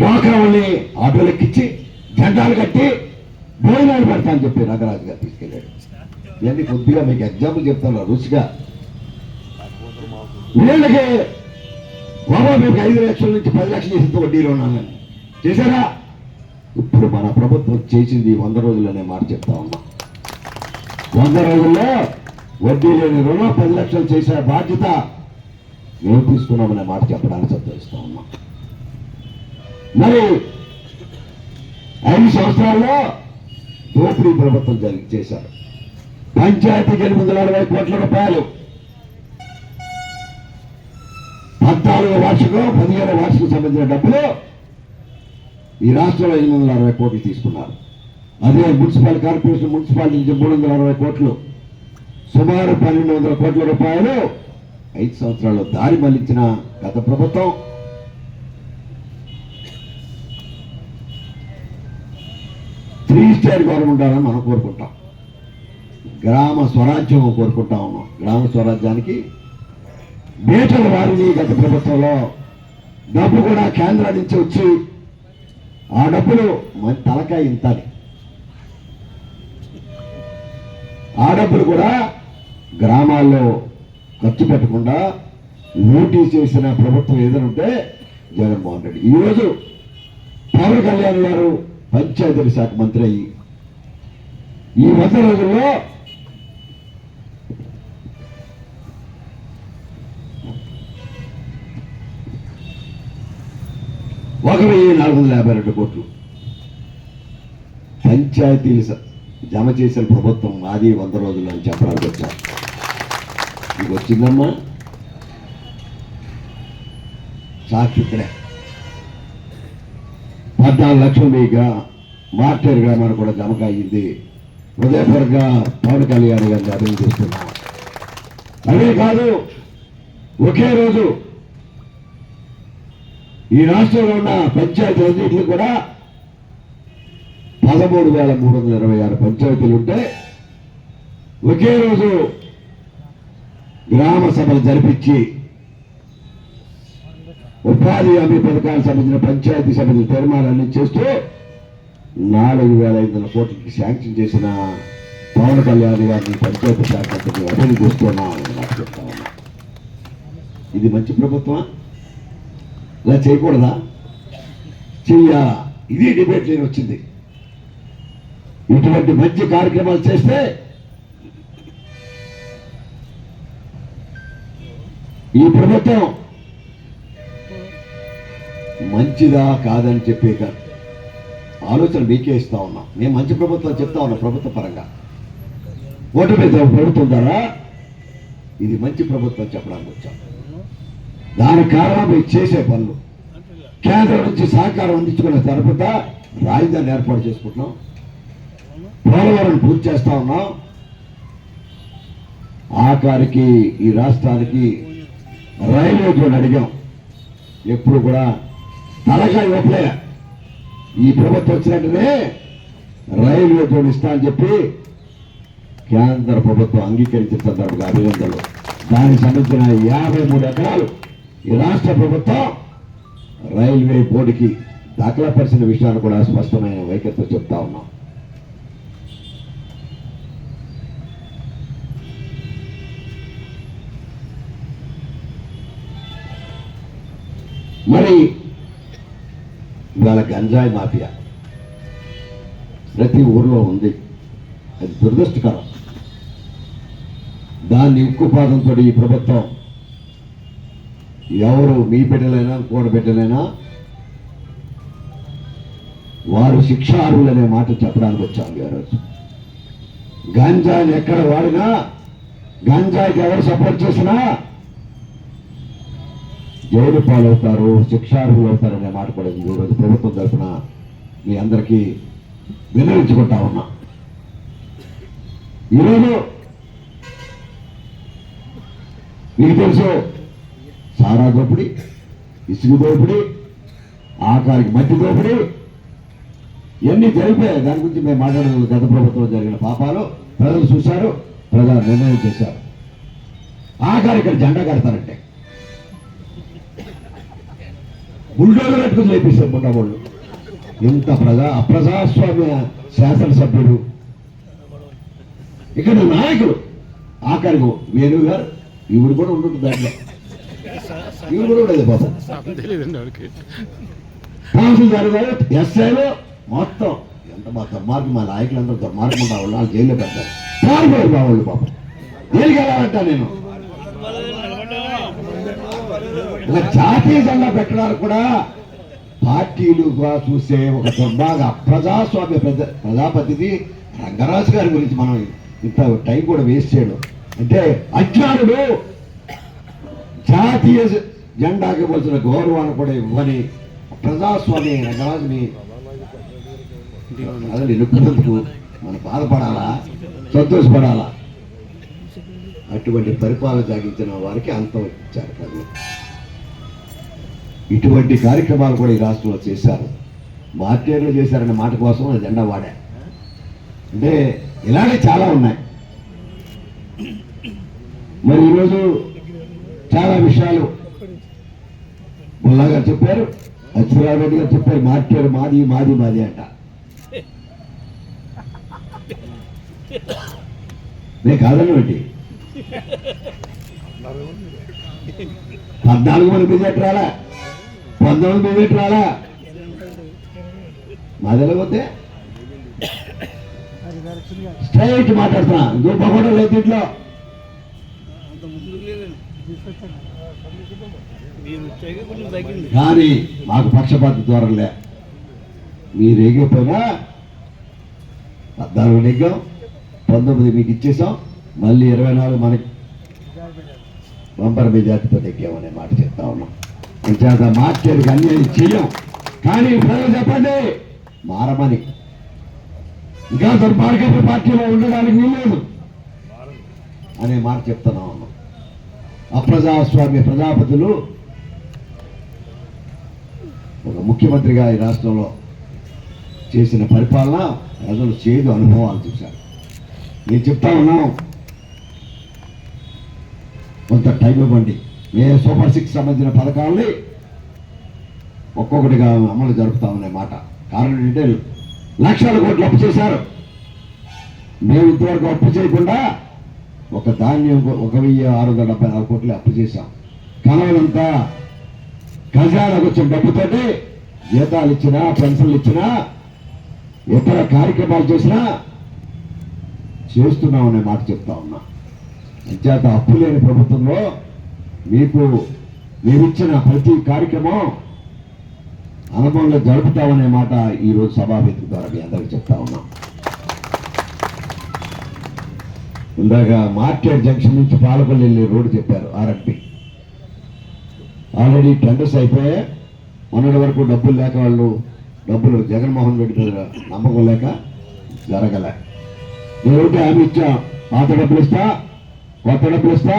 డ్వాక్రా వాళ్ళని ఆటోలకు ఇచ్చి జెండాలు కట్టి భోజనాలు పెడతా అని చెప్పి నాగరాజు గారు తీసుకెళ్ళాడు. ఇవన్నీ కొద్దిగా మీకు ఎగ్జాంపుల్ చెప్తాను రుచిగా. వీళ్ళకి బాబా మీకు ఐదు లక్షల నుంచి పది లక్షలు చేసిన వడ్డీలో ఉన్నాను చేశారా? ఇప్పుడు మన ప్రభుత్వం చేసింది వంద రోజుల్లోనే మాట చెప్తా ఉన్నా. వంద రోజుల్లో వడ్డీ లేని రుణం పది లక్షలు చేసే బాధ్యత మేము తీసుకున్నామనే మాట చెప్పడానికి సంతోషిస్తా ఉన్నాం. మరి ఐదు సంవత్సరాల్లో దోపిడీ ప్రభుత్వం జరిగి చేశారు. పంచాయతీకి ఎనిమిది వందల అరవై కోట్ల రూపాయలు. పద్నాలుగు వార్షికం పదిహేను వార్షికం సంబంధించిన డబ్బులు ఈ రాష్ట్రంలో ఎనిమిది వందల అరవై కోట్లు తీసుకున్నారు. అదే మున్సిపల్ కార్పొరేషన్ మున్సిపాలిటీ నుంచి మూడు వందల అరవై కోట్లు. సుమారు పన్నెండు వందల కోట్ల రూపాయలు ఐదు సంవత్సరాల్లో దారి మళ్ళించిన గత ప్రభుత్వం. త్రీ స్టార్ ఉండాలని మనం కోరుకుంటాం. గ్రామ స్వరాజ్యం కోరుకుంటా ఉన్నాం గ్రామ స్వరాజ్యానికి మేటల వారిని గత ప్రభుత్వంలో డబ్బు కూడా కేంద్రం నుంచి వచ్చి ఆ డబ్బులు మన తలకాయ ఇంతని ఆ డబ్బులు కూడా గ్రామాల్లో ఖర్చు పెట్టకుండా లూటీ చేసిన ప్రభుత్వం ఏదైనా ఉంటే జగన్మోహన్ రెడ్డి. ఈరోజు పవన్ కళ్యాణ్ గారు పంచాయతీ శాఖ మంత్రి అయ్యి. ఈ వంద రోజుల్లో ఒక వెయ్యి నాలుగు వందల యాభై రెండు కోట్లు పంచాయతీలు జమ చేసిన ప్రభుత్వం మాది వంద రోజుల్లో అని చెప్పడానికి వచ్చాం. ఇది వచ్చిందమ్మా. సాక్షి ఇక్కడే. పద్నాలుగు లక్షలు మీ గ్రా గ్రామానికి కూడా జమక అయ్యింది హృదయపూర్వకంగా పవన్ కళ్యాణ్ గారిని అభినందిస్తున్నాం. అదే కాదు ఒకే రోజు ఈ రాష్ట్రంలో ఉన్న పంచాయతీ కూడా పదమూడు వేల మూడు వందల ఇరవై ఆరు పంచాయతీలు ఉంటే ఒకే రోజు గ్రామ సభలు జరిపించి ఉపాధి హామీ పథకానికి సంబంధించిన పంచాయతీ సభ్యుల తీర్మానాన్ని చేస్తూ నాలుగు వేల ఐదు వందల కోట్లకి శాంక్షన్ చేసిన పవన్ కళ్యాణ్ గారిని పంచాయతీ శాఖ అభినందిస్తున్నాం నాకు చెప్తా ఉన్నా. ఇది మంచి ప్రభుత్వం ఇలా చేయకూడదా? చెయ్యాలా ఇది డిబేట్ లేని వచ్చింది. ఇటువంటి మంచి కార్యక్రమాలు చేస్తే ఈ ప్రభుత్వం మంచిదా కాదని చెప్పే కా- ఆలోచన మీకే ఇస్తా ఉన్నా. నేను మంచి ప్రభుత్వం చెప్తా ఉన్నా ప్రభుత్వ పరంగా. ఓటు మీద ప్రభుత్వం ద్వారా ఇది మంచి ప్రభుత్వం చెప్పడానికి వచ్చాం. దాని కారణం మీరు చేసే పనులు. కేంద్రం నుంచి సహకారం అందించుకునే తరపుత రాజధాని ఏర్పాటు చేసుకుంటున్నాం. పోలవరం పూర్తి చేస్తా ఉన్నాం. ఆఖరికి ఈ రాష్ట్రానికి రైల్వే జోన్ అడిగాం. ఎప్పుడు కూడా తలకాయ ఓపలే ఈ ప్రభుత్వం వచ్చినట్టునే రైల్వే జోన్ ఇస్తా అని చెప్పి కేంద్ర ప్రభుత్వం అంగీకరించిన సందర్భంగా అభినందనలు. దానికి సంబంధించిన యాభై మూడు ఎకరాలు ఈ రాష్ట్ర ప్రభుత్వం రైల్వే బోర్డుకి దాఖలా పరిచిన విషయాన్ని కూడా స్పష్టమైన వైఖరితో చెప్తా ఉన్నాం. మరి ఇవాళ గంజాయి మాఫియా. ప్రతి ఊర్లో ఉంది. అది దురదృష్టకరం. దాన్ని ఉక్కుపాదంతో ఈ ప్రభుత్వం ఎవరు మీ బిడ్డలైనా కూడ బిడ్డలైనా వారు శిక్షార్హులనే మాట చెప్పడానికి వచ్చాను ఈరోజు గంజాయిని ఎక్కడ వాడినా గంజాయికి ఎవరు సపోర్ట్ చేసినా జైలు పాలవుతారు శిక్షార్హులు అవుతారనే మాట కూడా ఈరోజు ప్రభుత్వం తరఫున మీ అందరికీ వినవించుకుంటా ఉన్నా. ఈరోజు మీకు తెలుసు సారా దోపిడి ఇసుక దోపిడి ఆకారికి మట్టి దోపిడి ఇవన్నీ జరిగిపోయాయి? దాని గురించి మేము మాట్లాడడం గత ప్రభుత్వం జరిగిన పాపాలు ప్రజలు చూశారు ప్రజలు నిర్ణయం చేశారు. ఆఖరి ఇక్కడ జెండా కడతారంటే. బుల్డోజర్ పెట్టుకుని లేపేశారు మొన్న వాళ్ళు ఇంత ప్రజా అప్రజాస్వామ్య శాసనసభ్యుడు. ఇక్కడ నాయకులు ఆఖరికి వేణు గారు ఈవిడ కూడా ఉంటుంది దాంట్లో. కూడా ఉండేది వాడికి తహసీల్దార్ గారు ఎస్ఐలు మొత్తం ఎంత మా దుర్మార్గం మా నాయకులందరూ దుర్మార్గం ఉన్న వాళ్ళు వాళ్ళు జైల్లో పెడతారు. పారిపోయారు మా వాళ్ళు పాపం. దేనికి వెళ్ళాలంటా నేను? ఇలా జాతీయ జెండా పెట్టడానికి కూడా పార్టీలుగా చూసే ఒక దుర్భాగ ప్రజాస్వామ్య ప్రజ ప్రజాపతిది రంగరాజు గారి గురించి మనం ఇంత టైం కూడా వేస్ట్ చేయడం. అంటే అజ్ఞానుడు జాతీయ జెండాకి ఇవ్వాల్సిన గౌరవాన్ని కూడా ఇవ్వని ప్రజాస్వామ్య రంగరాజుని అసలు ఎన్నుకున్నందుకు మనం బాధపడాలా? సంతోషపడాలా? అటువంటి పరిపాలన సాగించిన వారికి అంతం ఇచ్చారు ప్రజలు. ఇటువంటి కార్యక్రమాలు కూడా ఈ రాష్ట్రంలో చేశారు. మార్టేర్లు చేశారనే మాట కోసం జెండా వాడా. అంటే ఇలాగే చాలా ఉన్నాయి. మరి ఈరోజు చాలా విషయాలు బుల్లా గారు చెప్పారు అచ్చురావు రెడ్డి గారు చెప్పారు మార్టేరు మాది మాది మాది అంట. నేను కాదన్నమాట పద్నాలుగు మంది బిజెట్ రాలా? పంతొమ్మిది బీజేపీ రాలా మాదెలాగొద్దే స్ట్రైట్ మాట్లాడుతున్నా. గొప్ప కూడా లేదు ఇంట్లో కానీ మాకు పక్షపాత ద్వారా లే. మీరు ఎగిపోయినా పద్నాలుగు నెగ్గాం పంతొమ్మిది మీకు ఇచ్చేసాం మళ్ళీ ఇరవై నాలుగు మనకి బంపర్ మెజార్టీతో నెగ్గామనే మాట చెప్తా ఉన్నాం. అంచేత మార్చేది అన్యాయం చెయ్యం. కానీ ప్రజలు చెప్పండి మారమని. ఇంకా దుర్మార్గపు పార్టీలో ఉండడానికి వీలేదు అనే మాట చెప్తున్నా ఉన్నాం అప్రజాస్వామ్య ప్రజాపతులు ఒక ముఖ్యమంత్రిగా ఈ రాష్ట్రంలో చేసిన పరిపాలన ప్రజలు చేదు అనుభవాలు చూశారు. నేను చెప్తా ఉన్నాను. కొంత టైం ఇవ్వండి. ఏ సూపర్ సిక్స్ సంబంధించిన పథకాలని ఒక్కొక్కటిగా అమలు జరుపుతామనే మాట. కారణం ఏంటంటే లక్షల కోట్లు అప్పు చేశారు. మేము ఇంతవరకు అప్పు చేయకుండా ఒక ధాన్యం ఒక వెయ్యి ఆరు వందల డెబ్బై నాలుగు కోట్లు అప్పు చేశాం. కలవలంతా ఖజానాకు వచ్చిన డబ్బుతోటి జీతాలు ఇచ్చినా పెన్షన్లు ఇచ్చినా ఇతర కార్యక్రమాలు చేసినా చేస్తున్నామనే మాట చెప్తా ఉన్నా. అంచేత అప్పు లేని ప్రభుత్వంలో మీకు మేమిచ్చిన ప్రతి కార్యక్రమం అనుభవంలో జరుపుతామనే మాట ఈరోజు సభావేదిక ద్వారా మీ అందరికీ చెప్తా ఉన్నాం. ఇందాక మార్కెట్ జంక్షన్ నుంచి పాలపల్లి వెళ్ళే రోడ్డు చెప్పారు ఆర్ఎంపి. ఆల్రెడీ టెండర్స్ అయిపోయాయి. మొన్నటి వరకు డబ్బులు లేక వాళ్ళు డబ్బులు జగన్మోహన్ రెడ్డి మీద నమ్మకం లేక జరగలే. నేను హామీ ఇచ్చా పాత డబ్బులు ఇస్తా కొత్త డబ్బులు ఇస్తా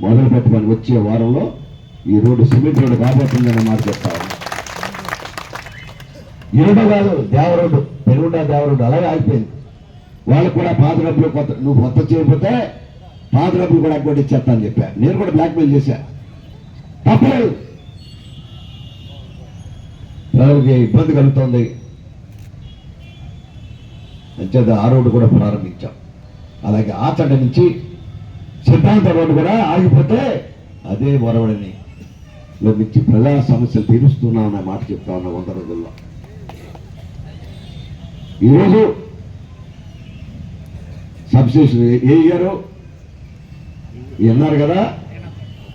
మొదలు పెట్టమని వచ్చే వారంలో ఈ రోడ్డు సిమెంట్ రోడ్డు కాబోతుందని మాట చెప్తా ఉన్నా. దేవ రోడ్డు కాదు దేవరోడ్డు రోడ్డు దేవరోడ్డు అలాగే ఆగిపోయింది. వాళ్ళకు కూడా పాత డబ్బులు కొత్త నువ్వు కొత్త చేయకపోతే పాత డబ్బులు కూడా అక్కడ ఇచ్చేస్తా అని చెప్పా. నేను కూడా బ్లాక్మెయిల్ చేశా. తప్పలేదు. ప్రజలకి ఇబ్బంది కలుగుతోంది. అంచేత ఆ రోడ్డు కూడా ప్రారంభించాం. అలాగే ఆచండ నుంచి సిద్ధాంత కూడా ఆగిపోతే అదే వరవడిని లో ప్రజా సమస్యలు తీరుస్తున్నాం అనే మాట చెప్తా ఉన్నా వంద రోజుల్లో. ఈరోజు సబ్స్టేషన్ ఏ ఇయ్యారు విన్నారు కదా?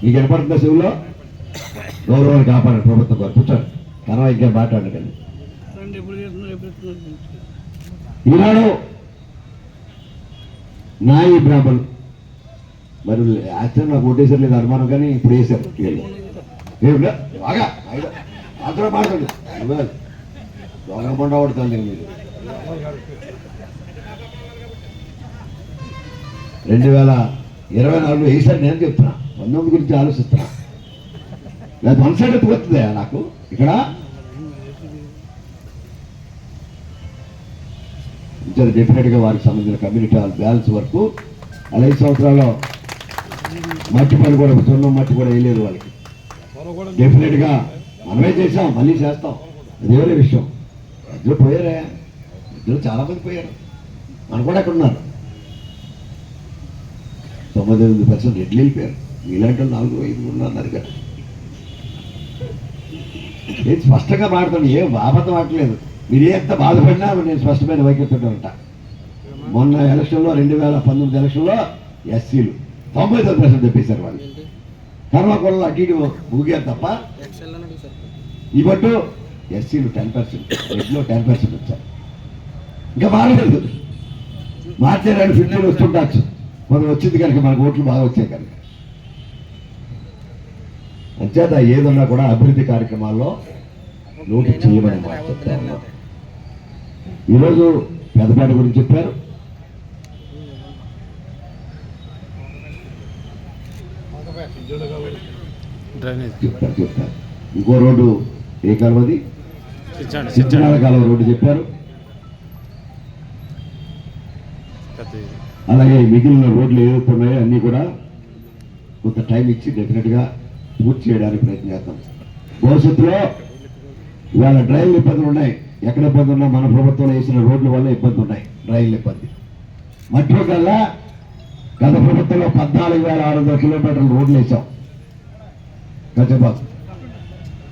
మీకు వినపడుతుందా శివులో గౌరవాన్ని కాపాడారు ప్రభుత్వం గారు. కూర్చోండి. తర్వాత ఇంకా మాట్లాడకండి. ఈనాడు నాయి బ్రాహ్మణ్ మరి యాక్చువల్ నాకు ఓటేసారు లేదు అనుమానం కానీ ఇప్పుడు వేశారు వీళ్ళు. బాగా అతను మాట్లాడు. పండ మీరు రెండు వేల ఇరవై నాలుగులో వేసారు నేను చెప్తున్నా. పంతొమ్మిది గురించి ఆలోచిస్తున్నా. లేదా వన్ సైడ్ ఎత్తుకొస్తుందా నాకు? ఇక్కడ? డెఫినెట్గా వారికి సంబంధించిన కమ్యూనిటీ హాల్ బ్యాలెన్స్ వరకు అలా ఐదు సంవత్సరాల్లో మట్టి పని కూడా సున్నం మట్టి కూడా వేయలేదు వాళ్ళకి. డెఫినెట్గా మనమే చేసాం మళ్ళీ చేస్తాం. అది విషయం. ఇద్దరు పోయారే. ఇద్దరు చాలామంది పోయారు. మన కూడా అక్కడ ఉన్నారు. తొంభై ఎనిమిది పర్సెంట్ ఎడ్లు వెళ్ళిపోయారు. ఇలాంటి వాళ్ళు నాలుగు ఐదు ఉన్నారు కదా నేను స్పష్టంగా మాట్లాడుతాను ఏం అబద్ధం ఆడలేదు మీరు ఎంత బాధపడినా నేను స్పష్టమైన వైఖరితో ఉంటా. మొన్న ఎలక్షన్లో రెండు వేల పంతొమ్మిది ఎలక్షన్లో ఎస్సీలు. తొంభై తొమ్మిది పర్సెంట్ తెప్పేశారు వాళ్ళు కర్మకొల్ల అటు ఇటు ఊగారు తప్ప ఇవ్వట్టు ఎస్సీలు టెన్ పర్సెంట్ రెడ్లో టెన్ పర్సెంట్ వచ్చారు. ఇంకా మారలేదు. మార్చారని ఫిఫ్టీన్ వస్తుండొచ్చు. మనం వచ్చింది కనుక మనకు ఓట్లు బాగా వచ్చాయి కనుక. అంచేత ఏదన్నా కూడా అభివృద్ధి కార్యక్రమాల్లో నోటు చేయమని చెప్తా ఉన్నాం. ఈరోజు పెద్దపేట గురించి చెప్పారు. డ్రైనేజ్. ఇంకో రోడ్డు ఏ కాలువది? సిద్ధనాల కాలువ రోడ్డు చెప్పారు. అలాగే మిగిలిన రోడ్లు ఏవైతే ఉన్నాయో అన్నీ కూడా కొంత టైం ఇచ్చి డెఫినెట్గా పూర్తి చేయడానికి ప్రయత్నం చేద్దాం. భవిష్యత్తులో ఇవాళ డ్రైన్లు ఇబ్బందులు ఉన్నాయి. ఎక్కడ ఇబ్బంది ఉన్నా మన ప్రభుత్వంలో వేసిన రోడ్ల వల్ల ఇబ్బంది ఉన్నాయి. డ్రైన్లు ఇబ్బంది. మధ్య కల్లా గత ప్రభుత్వంలో పద్నాలుగు వేల ఆరు వందల కిలోమీటర్ల రోడ్లు వేసాం గజబాద్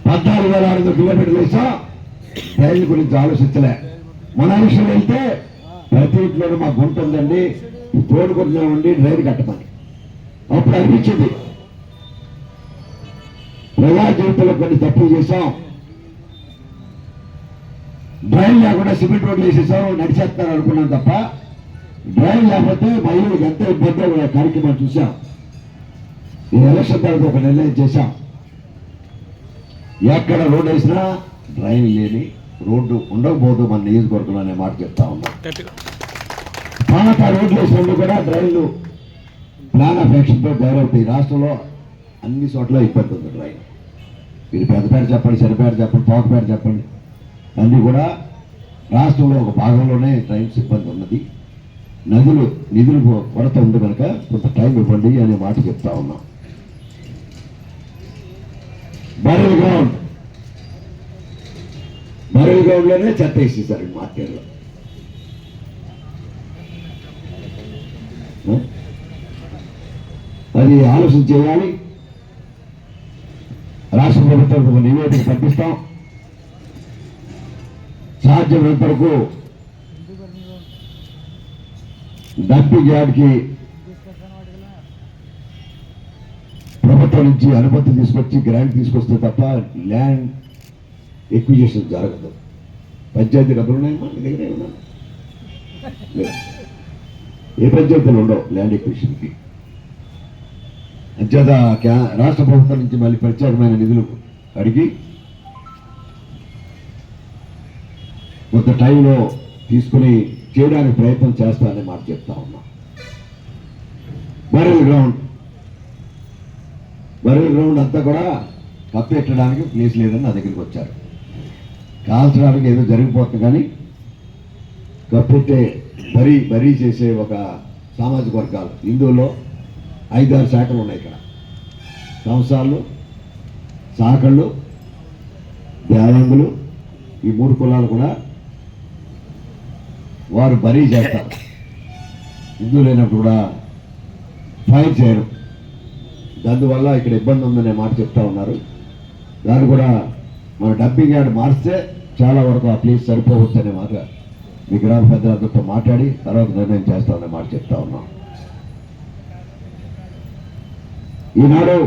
పద్నాలుగు వేల ఆరు వందల కిలోమీటర్లు వేసా రైలు గురించి ఆలోచించలే మన విషయం వెళ్తే ప్రతి ఇంట్లోనూ మా గుంట ఉందండి తోడుకుంటున్నా ఉండి రైలు కట్టమని. అప్పుడు అనిపించింది. ప్రజా జీవితంలో కొన్ని తప్పులు చేశాం. డ్రైన్ లేకుండా సిమెంట్ రోడ్లు వేసేసాం నడిచేస్తారు అనుకున్నాం తప్ప డ్రైన్ లేకపోతే మహిళలకు ఎంత ఇబ్బంది కూడా కార్యక్రమం చూసాం ఈ ఎలక్షన్ తర్వాత ఒక నిర్ణయం చేశాం. ఎక్కడ రోడ్డు వేసినా డ్రైన్ లేని రోడ్డు ఉండకపోదు మన నియోజకవర్గంలో అనే మాట చెప్తా ఉన్నాం. పాత రోడ్లు వేసినప్పుడు కూడా డ్రైన్లు ప్లాన్ ఆఫ్ యాక్షన్తో తయారవుతాయి రాష్ట్రంలో అన్ని చోట్ల ఇబ్బంది ఉంది డ్రైన్. మీరు పెద్దపేట చెప్పండి చెరపేట చెప్పండి తోకపేట చెప్పండి. అన్నీ కూడా రాష్ట్రంలో ఒక భాగంలోనే ట్రైన్స్ ఇబ్బంది ఉన్నది. నదులు నిధులు కొరత ఉంది కనుక కొంత టైం ఇవ్వండి అనే మాట చెప్తా ఉన్నాం. బరల్ గౌడ్లోనే చెత్త వేసేసారు మార్కెట్లో అది ఆలోచన చేయాలి రాష్ట్ర ప్రభుత్వం ఒక నివేదిక పంపిస్తాం. సాధ్యమైనంత వరకు డంపింగ్ యార్డ్కి ప్రభుత్వం నుంచి అనుమతి తీసుకొచ్చి గ్రాంట్ తీసుకొస్తే తప్ప ల్యాండ్ ఎక్విజిషన్ జరగదు. పంచాయతీ డబ్బులు ఉన్నాయమ్మా మీ దగ్గర ఏమన్నా ఏ పంచాయతీలు ఉండవు ల్యాండ్ ఎక్విషన్కి అంచేత క్యా- రాష్ట్ర ప్రభుత్వం నుంచి మళ్ళీ ప్రత్యేకమైన నిధులు అడిగి కొంత టైంలో తీసుకుని చేయడానికి ప్రయత్నం చేస్తానని మాట చెప్తా ఉన్నా. బరల్ గ్రౌండ్ బరల్ గ్రౌండ్ అంతా కూడా కప్పెట్టడానికి ప్లేస్ లేదని నా దగ్గరికి వచ్చారు. కాల్చడానికి ఏదో జరిగిపోతుంది కానీ కప్పెట్టే బరీ బరీ చేసే ఒక సామాజిక వర్గాలు. హిందువుల్లో ఐదారు శాఖలు ఉన్నాయి ఇక్కడ. సంవత్సరాలు శాఖళ్ళు దేవాంగులు ఈ మూడు కులాలు కూడా వారు బరీ చేస్తారు. హిందువులు అయినప్పుడు కూడా ఫైర్ చేయరు. దానివల్ల ఇక్కడ ఇబ్బంది ఉందనే మాట చెప్తా ఉన్నారు. దాన్ని కూడా మన డబ్బింగ్ యార్డ్ మార్చితే చాలా వరకు ఆ ప్లేస్ సరిపోవచ్చు అనే మాట మీ గ్రామ పెద్దలతో మాట్లాడి తర్వాత నిర్ణయం చేస్తామనే మాట చెప్తా ఉన్నాం. ఈనాడు